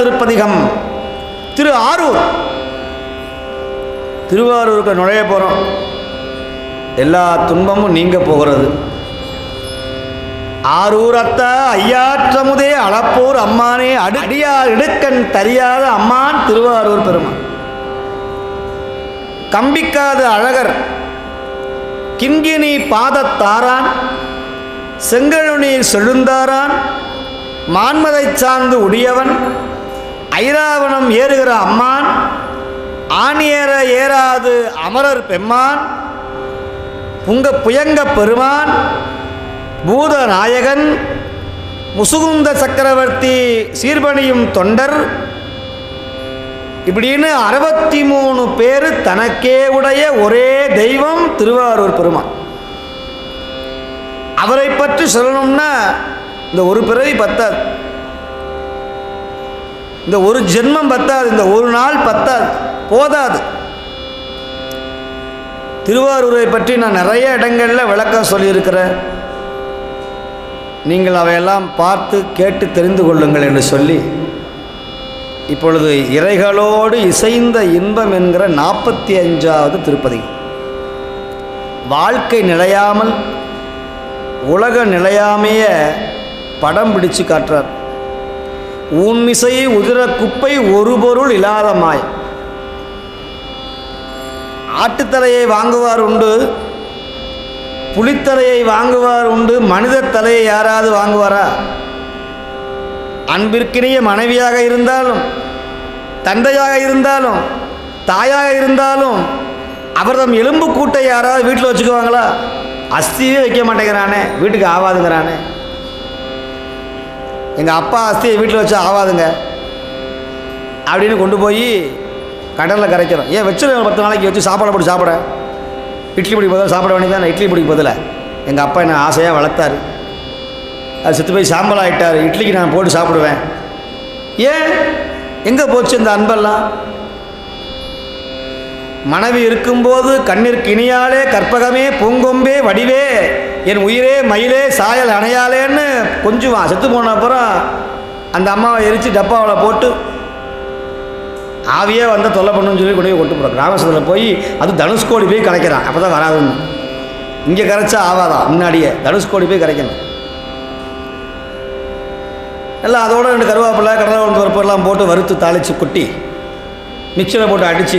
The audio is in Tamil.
திருப்பதிகம். திரு ஆரூர். திருவாரூருக்கு நுழைய போகிறோம் எல்லா துன்பமும் நீங்க போகிறது. ஆரூரத்த ஐயாற்றமுதே அளப்போர் அம்மானே அடியார் இடுக்கண் தரியாத அம்மான் திருவாரூர் பெருமான். கம்பிக்காத அழகர் கிண்கினி பாதத்தாரான் செங்கழுநீர் செழுந்தாரான் மான்மதை சார்ந்து உடையவன் ஐராவணம் ஏறுகிற அம்மான் ஆணியேற ஏறாது அமரர் பெம்மான் புங்க புயங்க பெருமான் பூதநாயகன் முசுகுந்த சக்கரவர்த்தி சீர்பணியும் தொண்டர். இப்படின்னு அறுபத்தி மூணு பேர் தனக்கே உடைய ஒரே தெய்வம் திருவாரூர் பெருமான். அவரை பற்றி சொல்லணும்னா இந்த ஒரு பிறவி பத்தாது. இந்த ஒரு ஜென்மம் பத்தாது இந்த ஒரு நாள் பத்தாது போதாது. திருவாரூரை பற்றி நான் நிறைய இடங்களில் விளக்கம் சொல்லியிருக்கிறேன். நீங்கள் அவையெல்லாம் பார்த்து கேட்டு தெரிந்து கொள்ளுங்கள் என்று சொல்லி இப்பொழுது இறைகளோடு இசைந்த இன்பம் என்கிற நாற்பத்தி அஞ்சாவது திருப்பதி. வாழ்க்கை நிலையாமல் உலக நிலையாமைய படம் பிடிச்சு காட்டுறார். ஊன்மிசை உதிர குப்பை ஒரு பொருள் இல்லாதமாய். ஆட்டுத்தலையை வாங்குவார் உண்டு புலித்தலையை வாங்குவார் உண்டு மனித தலையை யாராவது வாங்குவாரா? அன்பிற்கினிய மனைவியாக இருந்தாலும் தந்தையாக இருந்தாலும் தாயாக இருந்தாலும் அவர் தம் எலும்பு கூட்டை யாராவது வீட்டில் வச்சுக்குவாங்களா? அஸ்தியே வைக்க மாட்டேங்கிறானே வீட்டுக்கு ஆகாதுங்கிறானே எங்கள் அப்பா அஸ்தியை வீட்டில் வச்சா ஆகாதுங்க அப்படின்னு கொண்டு போய் கடலில் கரைக்கிறோம். ஏன் வச்சுருவேன் பத்து நாளைக்கு வச்சு சாப்பாடு போட்டு சாப்பிட. இட்லி பிடிக்க பதிலாக சாப்பிட வேண்டியதான் இட்லி பிடிக்க பதிலாக எங்கள் அப்பா என்னை ஆசையாக வளர்த்தாரு. அது செத்து போய் சாம்பல் ஆகிட்டார் இட்லிக்கு நான் போட்டு சாப்பிடுவேன். ஏன்? எங்கே போச்சு இந்த அன்பெல்லாம்? மனைவி இருக்கும்போது கண்ணிற்கு இனியாலே கற்பகமே பூங்கொம்பே வடிவே. என் உயிரே மயிலே சாயல் அணையாலேன்னு கொஞ்சுவான். செத்து போன அப்புறம் அந்த அம்மாவை எரித்து டப்பாவில் போட்டு ஆவியே வந்தால் தொல்லை பண்ணுன்னு சொல்லி கொண்டு போய் கொண்டு போகிறோம் ராமேஸ்வரத்தில் போய் அது தனுஷ்கோடி போய் கரைக்கிறான். அப்போ தான் வராதுன்னு. இங்கே கரைச்சா ஆவாதான் முன்னாடியே. தனுஷ்கோடி போய் கரைக்கணும். எல்லாம் அதோட ரெண்டு கருவேப்பிலை கடலை உளுந்து பருப்பு எல்லாம் போட்டு வறுத்து தாளித்து கொட்டி மிக்சரை போட்டு அடித்து